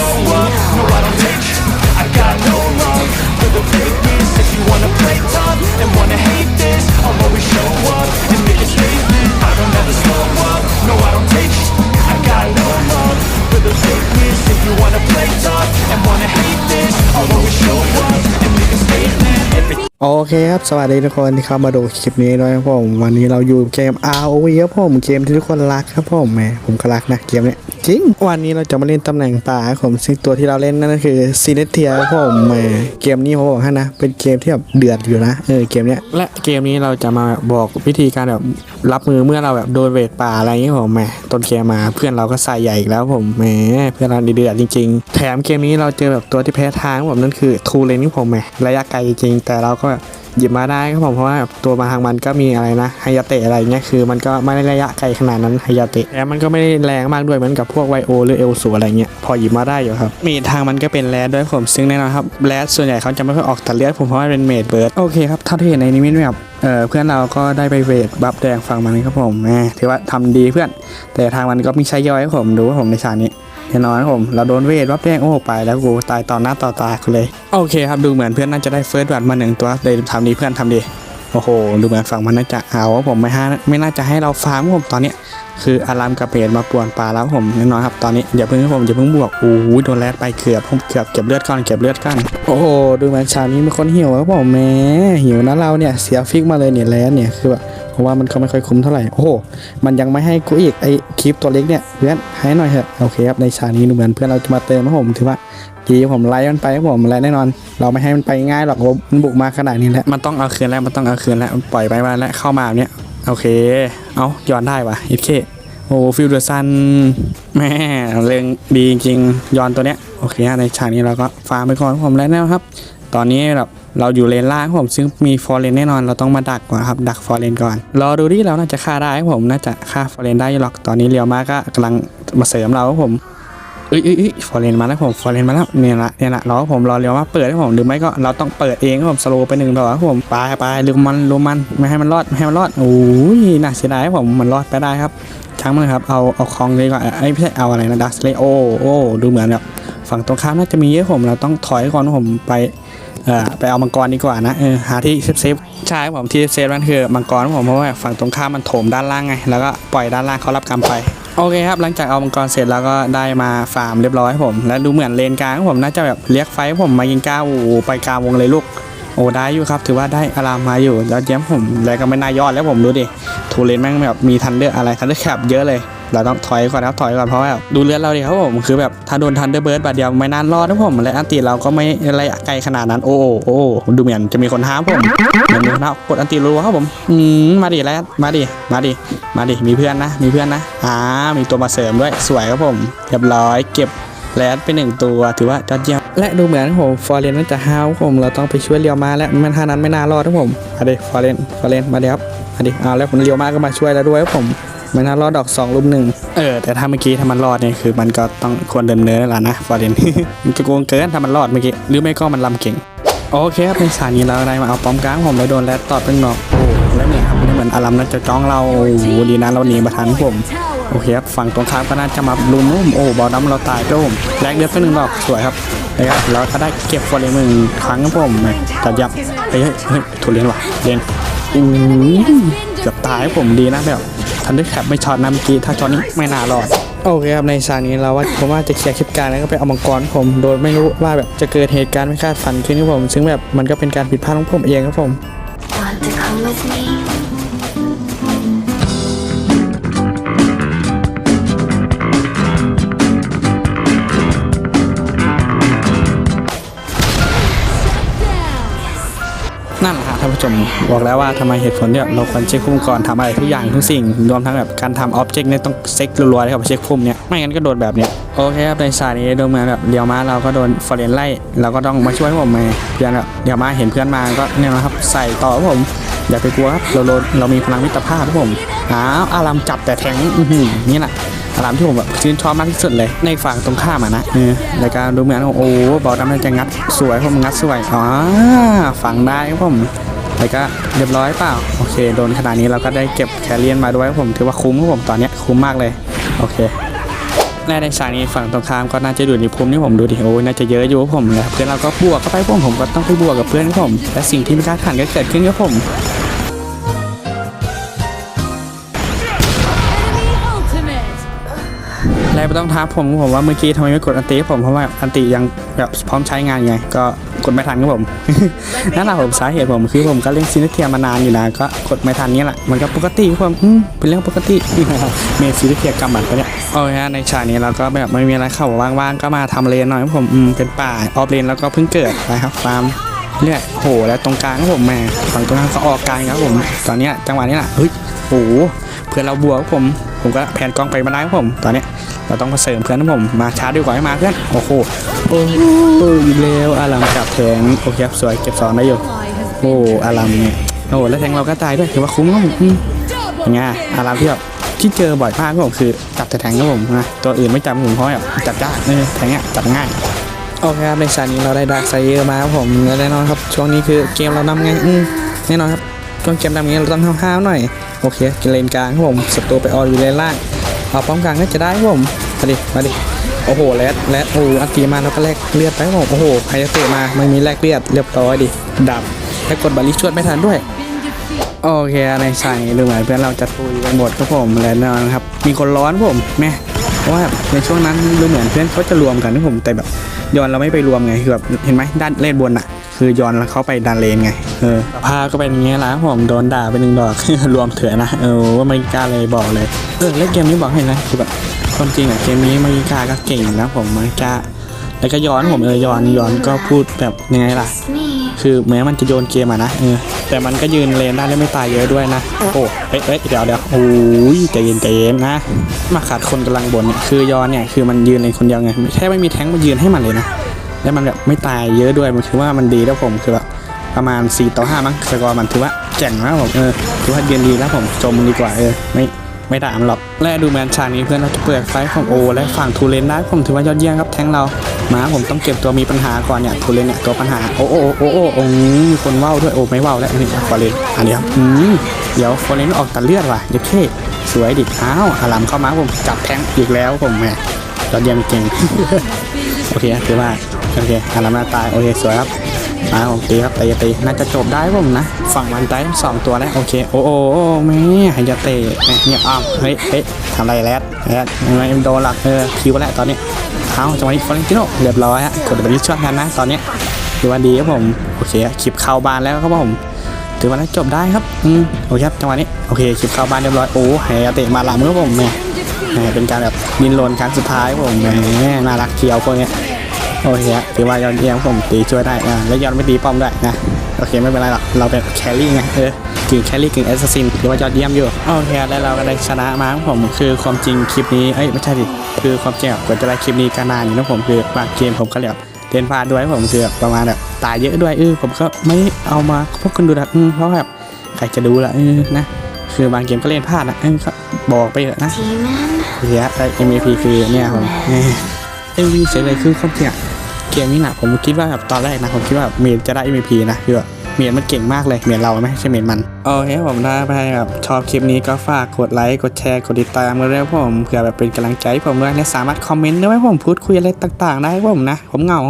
go โอเคครับสวัสดีทุกคนที่เข้ามาดูคลิปนี้ด้วยครับผมวันนี้เราอยู่เกม ROV ครับผมเกมที่ทุกคนรักครับผมแหมผมก็รักนะเกมเนี้ยจริงวันนี้เราจะมาเล่นตำแหน่งป่าครับผมซึ่งตัวที่เราเล่นนั่นก็คือซีเนเทียครับผมแหมเกมนี้ผมบอกให้นะ เป็นเกมที่แบบเดือดอยู่นะเออเกมเนี้ยและเกมนี้เราจะมาบอกวิธีการแบบรับมือเมื่อเราแบบโดนเวทป่าอะไรอย่างเงี้ยผมแหมต้นเกมมาเพื่อนเราก็ใส่ใหญ่อีกแล้วผมแหมเพื่อนเราเดือดจริง ๆ แถมเกมนี้เราเจอแบบตัวที่แพ้ทางครับผมนั่นคือทูเลนที่ผมแหมระยะไกลจริงๆแต่เราก็ หยิบมาได้ครับผมเพราะว่าตัวมาทางมันก็มีอะไรนะไฮยาเตะอะไรเงี้ยคือมันก็ไม่ได้ระยะไกลขนาดนั้นไฮยาเตะแต่มันก็ไม่ได้แรงมากด้วยเหมือนกับพวกไวโอหรือเอลสูอะไรเงี้ยพอหยิบมาได้อยู่ครับมีทางมันก็เป็นแรดด้วยผมซึ่งแน่นอนครับแรดส่วนใหญ่เขาจะไม่ค่อยออกตัดเลือดผมเพราะว่าเป็นเมดเบิร์ดโอเคครับเท่าที่เห็นในนิมิตแบบเออเพื่อนเราก็ได้ไปเวทบัฟแดงฟังมันครับผมแหมถือว่าทำดีเพื่อน แต่ทางมันก็มีใช้ย่อยครับผมดูว่าผมในฉากนี้ แน่นอนครับผมเราโดนเวทวับแดงโอ้ไปแล้วกูตายต่อหน้าต่อตากูเลย โอเคครับดูเหมือนเพื่อนน่าจะได้เฟิร์สบัตมาหนึ่งตัวเลยทำดีเพื่อนทำดีโอ้โห ดูเหมือนฝั่งมันน่าจะเอาว่าผมไม่ห้าไม่น่าจะให้เราฟาร์มผมตอนเนี้ยคืออารามกับเพจมาป่วนป่าแล้วผมแน่นอนครับตอนนี้อย่าเพิ่งผมอย่าเพิ่งบวกโอ้โหโดนแรดไปเกือบผมเกือบเก็บเลือดก่อนเก็บเลือดก่อนโอ้โหดูเหมือนชานี้มีคนหิวครับผมแม่หิวนะเราเนี่ยเสียฟิกมาเลยเนี่ยแรดเนี่ยคือแบบ ราะว่ามันก็ไม่ค่อยคุ้มเท่าไหร่ โอ้โห มันยังไม่ให้กูอีกไอคลิปตัวเล็กเนี่ยเพื่อนให้หน่อยเถอะ โอเคครับ ในชากนี้ดูเหมือนเพื่อนเราจะมาเติมครับผมถือว่าดีผมไล่มันไปครับผมไล่แน่นอน เราไม่ให้มันไปง่ายหรอกมมันบุกมาขนาดนี้แล้ว มันต้องเอาคืนแล้ว มันต้องเอาคืนแล้ว ปล่อยไปมาแล้วเข้ามาแบบเนี้ย โอเค เอาย้อนได้ปะอีเคโอ้ฟิลเดอร์ซันแม่เรื่องดีจริงย้อนตัวเนี้ย โอเคฮะในฉากนี้เราก็ฟาร์มไปก่อนผมแล้วนะครับ ตอนนี้แบบเราอยู่เลนล่างผมซึ่งมีฟอร์เรนแน่นอนเราต้องมาดักก่อนครับดักฟอร์เรนก่อนรอดูที่เราน่าจะฆ่าได้ครับผมน่าจะฆ่าฟอร์เรนได้หรอกตอนนี้เรียวมาก็กำลังมาเสริมเราครับผมเอ้ยเอ้ยเอ้ยฟอร์เรนมาแล้วผมฟอร์เรนมาแล้วเนี่ยละเนี่ยละรอผมรอเรียวมาเปิดให้ผมหรือไม่ก็เราต้องเปิดเองครับผมสโลไปหนึ่งดอกครับผมไปไปลืมมันลืมมันไม่ให้มันรอดไม่ให้มันรอดโอ้ยน่าเสียดายครับผมมันรอดไปได้ครับช่างมันครับเอาเอาคองเลยดีกว่าไอ้ไม่ใช่เอาอะไรนะดักสเลโอโอ้ดูเหมือนแบบฝั่งตรงข้ามน่าจะมีเยอะผมเราต้องถอยก่อนผมไป อ่อไปเอามังกรดีกว่านะเออหาที่เซฟเซฟใช่ครับผมที่เซฟนั่นคือมังกรครับผมเพราะว่าฝั่งตรงข้ามมันโถมด้านล่างไงแล้วก็ปล่อยด้านล่างเขารับกรรมไปโอเคครับหลังจากเอามังกรเสร็จแล้วก็ได้มาฟาร์มเรียบร้อยครับผม และดูเหมือนเลนกลางผมน่าจะแบบเรียกไฟผมมายิงก้าวโอ้ไปกลางวงเลยลูกโอ้ได้อยู่ครับถือว่าได้อารามมาอยู่แล้วแย้มผมแล้วก็ไม่น่ายอดแล้วผมดูดิทูเลนแม่งแบบมีทันเดอร์อะไรทันเดอร์แคปเยอะเลย เราต้องถอยก่อนครับถอยก่อนเพราะว่าดูเลือดเราดิครับผมคือแบบถ้าโดนทันเดอร์เบิร์ดบาดเดียวไม่นานรอดนะผมและอันติเราก็ไม่ระยะไกลขนาดนั้นโอ้โหโอ้ดูเหมือนจะมีคนท้ามผมเหมือนมีคนท้ากดอันติรัวครับผมอืมมาดิแล้วมาดิมาดิมาดิมีเพื่อนนะ มีเพื่อนนะอ่ามีตัวมาเสริมด้วยสวยครับผมเรียบร้อยเก็บแรดไปหนึ่งตัวถือว่ายอดเยี่ยมและดูเหมือนผมฟอร์เรนน่จะห้าวผมเราต้องไปช่วยเรียวมาแล้วมันท่านั้นไม่น่ารอดครับผมมาดิฟอร์เรนฟอร์เรนมาดี๋ยวครับมาดิเอาแล้วผมเรียวมาก็มาช่วยแล้วด้วยครับผม มันน่ารอดดอกสองลุมหนึ่งเออ แต่ถ้าเมื่อกี้ถ้ามันรอดเนี่ยคือมันก็ต้องควรเดินเนื้อแล้วล่ะนะฟอร์เรนมันจะโกงเกินถ้ามันรอดเมื่อกี้หรือไม่ก็มันลำเก่งโอเคครับในสถานีเราได้มาเอาป้อมกลางผมเลยโดนแรดตอดเป็นหนอกโอ้แล้วเนี่ยครับไม่เหมือนอารัมน่าจะจ้องเราโอ้ดีนะเราหนีมาทันผมโอเคครับฝั่งตรงข้ามก็น่าจะมาลุมผมโอ้บอลดำเราตายไปผมแลกเลือดไปหนึ่งดอกสวยครับนะครับแล้วก็ได้เก็บฟอร์เรนหนึ่งครั้งครับผมจัดยับเฮ้ยเฮ้ยเฮ้ยถูกเล่นว่ะเล่นอู้เกือบตายผมดีนะแบบ ทันได้แคปไม่ช็อตนะเมื่อกี้ถ้าช็อตนี้ไม่น่ารอดโอเคครับในสถานีเราว่าผมว่าจะเคลียร์คลิปการแล้วก็ไปเอามังกรผมโดยไม่รู้ว่าแบบจะเกิดเหตุการณ์ไม่คาดฝันขึ้นครับผม ซึ่งแบบมันก็เป็นการผิดพลาดของผมเองครับผม Want to come with me? ท่านผู้ชมบอกแล้วว่าทำไมเหตุผลเนี่ยเราควรเช็คพุ่มก่อนทำอะไรทุกอย่างทุกสิ่งรวมทั้งแบบการทำออบเจกต์เนี่ยต้องเช็ครัวๆเลยครับเช็คพุ่มเนี่ยไม่งั้นก็โดนแบบเนี้ยโอเคครับในสายนี้โดนเมือนแบบเดียวมาเราก็โดนฟอร์เรนไล่เราก็ต้องมาช่วยผมไงเพื่อนแบบเดียวมาเห็นเพื่อนมาก็เนี่ยนะครับใส่ต่อครับผม อย่าไปกลัวครับเราเราเรามีพลังมิตรภาพครับผมอ้าวอารามจับแต่แทงอืนี่แหละอารามที่ผมแบบชื่นชอบมากที่สุดเลยในฝั่งตรงข้ามอะนะเออรายการดูเหมือนโอ้โหบอลดำน่าจะงัดสวยผมงัดสวยอ๋อฝังได้ครับผม แล้วก็เรียบร้อยเปล่า โอเค โดนขนาดนี้เราก็ได้เก็บแคเรียนมาด้วยผมถือว่าคุ้มครับผมตอนเนี้ยคุ้มมากเลย โอเคและในฉากนี้ฝั่งตรงข้ามก็น่าจะอยู่ในภูมิที่ผมดูดิโอ้น่าจะเยอะอยู่ผมนะเพื่อนเราก็บวกเข้าไปผมผมก็ต้องไปบวกกับเพื่อนผม และสิ่งที่ไม่คาดฝันก็เกิดขึ้นครับผมและไม่ต้องท้ามผมผมว่าเมื่อกี้ทำไมไม่กดอันติผมเพราะว่าอันติยังแบบพร้อมใช้งานไงก็ ดไม่ทันครับผม นั่นแหละผมสาเหตุผมคือผมก็เล่นซินเทียมานานอยู่นะก็กดไม่ทันนี่แหละมันก็ปกติครับผมอืมเป็นเรื่องปกติเมซินเทียกำบัดไปเนี่ยโอ้ยฮะในฉากนี้เราก็แบบไม่มีอะไรเข้าว่างๆก็มาทำเลนหน่อยครับผมอืมเป็นป่าออฟเลนแล้วก็เพิ่งเกิดนะครับฟาร์มเลือดโหแล้วตรงกลางครับผมแหม่ฝั่งตรงกลางเขาออกกลางครับผม ตอนเนี้ยจังหวะนี้แหละเฮ้ยโห เพื่อนเราบวกผม ผมก็แผนกล้องไปมาได้ครับผม ตอนนี้เราต้องมาเสริมเพื่อนนะผมมาช้าดีกว่าให้มาเพื่อนโอ้โหโอ้โหอีกแล้วอารามจับแทงโอเคครับสวยเก็บสองได้อยู่โอ้อารามเนี่ยโอ้แล้วแทงเราก็ตายด้วยถือว่าคุ้มครับผมอืมเป็นไงอารามที่แบบที่เจอบ่อยมากครับผมคือจับแต่แทงครับผมนะตัวอื่นไม่จับผมเพราะแบบจับยากเออแทงอะจับง่ายโอเคครับในชานี้เราได้ดาร์กไซเยอร์มาครับผมและแน่นอนครับช่วงนี้คือเกมเรานำไงอืมแน่นอนครับช่วงเกมนำไงเราต้องห้าวๆหน่อย โอเคกินเลนกลางครับผมศัตรูไปอออยู่เลนล่างเอาป้อมกลางก็จะได้ครับผมมาดิมาดิโอ้โหแรดแรดโอ้อันตีมาแล้วก็แลกเลือดไปครับผมโอ้โหไฮเตะมาไม่มีแลกเลือดเรียบร้อยดิดับแล้วกดบัลลิชวดไม่ทันด้วยโอเคในใส่ดูเหมือนเพื่อนเราจะตุยไปหมดครับผมและแน่นอนครับ มีคนร้อนผมแม่ เพราะว่าในช่วงนั้นดูเหมือนเพื่อนเขาจะรวมกันนะผมแต่แบบยอนเราไม่ไปรวมไงคือแบบเห็นไหมด้านเลนบนอะคือยอนเขาไปดันเลนไงเออสภาพก็เป็นอย่างเงี้ยล้วผมโดนด่าไปหนึ่งดอกรวมเถื่อนนะเออว่าไม่กล้าเลยบอกเลยเออเล่นเกมนี้บอกให้นะคือแบบความจริงอะเกมนี้ไม่กล้าก็เก่งนะผมไม่กล้า แล้วก็ย้อนผมเออย้อนย้อนก็พูดแบบยังไงล่ะ It's me. คือแม้มันจะโยนเกมอะนะเออแต่มันก็ยืนเลนได้และไม่ตายเยอะด้วยนะโอ้เฮ้ยเฮ้ยเดี๋ยวเดี๋ยวโอ้ยใจเย็นใจเย็นนะ มาขาดคนกำลังบนเนี่ยคือยอนเนี่ยคือมันยืนเลนคนเดียวไงแค่ไม่มีแท้งมายืนให้มันเลยนะแล้วมันแบบไม่ตายเยอะด้วยมันถือว่ามันดีแล้วผมคือแบบประมาณ4ต่อ5มั้งสกอร์มันถือว่าแจ่งนะผมเออถือว่ายืนดีแล้วผมชมดีกว่าเออไม่ ไม่ด่ามันหรอกและดูแมนชานี้เพื่อนเราจะเปิดไฟของโอ และฝั่งทูเลนได้ผมถือว่ายอดเยี่ยมครับแทงเรามาผมต้องเก็บตัวมีปัญหาก่อนเนี่ยทูเลนเนี่ยตัวปัญหาโอ้โอ้โอ้โอ้โอ้มีคนว่าวด้วยโอ้ไม่ว่าวแล้วอันนี้ฟอเรนอันนี้ครับอืมเดี๋ยวฟอเรนออกตัดเลือดว่ะเด็กเท่สวยดิอ้าวอารามเข้ามาผมจับแทงอีกแล้วผมแหมยอดเยี่ยมจริงโอเคถือว่าโอเคอารามน้าตายโอเคสวยครับ มาผมตีครับตีตีน่าจะจบได้ผมนะ ฝั่งมันตายทั้สองตัวแล้วโอเค โอ้โอ้โอ้แม่หายเตะเนี่ยอ้าวเฮ้ยเฮ้ยทำอะไรแรดแรดทำไมโดนหลักเออคิวแล้วตอนนี้เอาจังหวะนี้ฟอร์เรนติโนเรียบร้อยฮะกดบันทึกช่วยกันนะตอนนี้ถือว่าดีครับผมโอเคคลิปเข้าบานแล้วครับผมถือว่าจบได้ครับอืมโอเคครับจังหวะนี้โอเคคลิปเข้าบานเรียบร้อยโอ้หายเตะมาหลังครับผมแม่แหมเป็นการแบบดินโลนครั้งสุดท้ายผมแหมน่ารักเคียวพวกเนี้ย โอเคฮะถือว่ายอดเยี่ยมผมตีช่วยได้อ่าแล้วยอดไม่ตีป้อมด้วยนะโอเคไม่เป็นไรหรอกเราเป็นแครี่ไงเออกึ่งแครี่กึ่งแอสซัสซินถือว่ายอดเยี่ยมอยู่โอเคแล้วเราก็ได้ชนะมาครับผมคือความจริงคลิปนี้เอ้ยไม่ใช่ดิคือความจริงอะกว่าจะได้คลิปนี้ก็นานอยู่นะผมคือบางเกมผมก็แบบเล่นพลาดด้วยผมคือแบบประมาณแบบตายเยอะด้วยเออผมก็ไม่เอามาพวกคนดูนะอืมเพราะแบบใครจะดูล่ะเออนะคือบางเกมก็เล่นพลาดนะเออก็บอกไปเถอะนะ Demon. เฮียได้ MVP คือเนี่ยผม เอวีเฉยเลยคือความจริงเกมนี้นะผมคิดว่าแบบตอนแรกนะผมคิดว่าเมนจะได้ MVP นะคือแบบเมนมันเก่งมากเลยเมียนเราไม่ใช่เมียนมันโอเคผมได้ไปแบบชอบคลิปนี้ก็ฝากกดไลค์กดแชร์กดติดตามกันด้วยครับผมเผื่อแบบเป็นกำลังใจให้ผมด้วยและสามารถคอมเมนต์ได้ไหมผมพูดคุยอะไรต่างๆ ได้ผมนะ ผมเหงา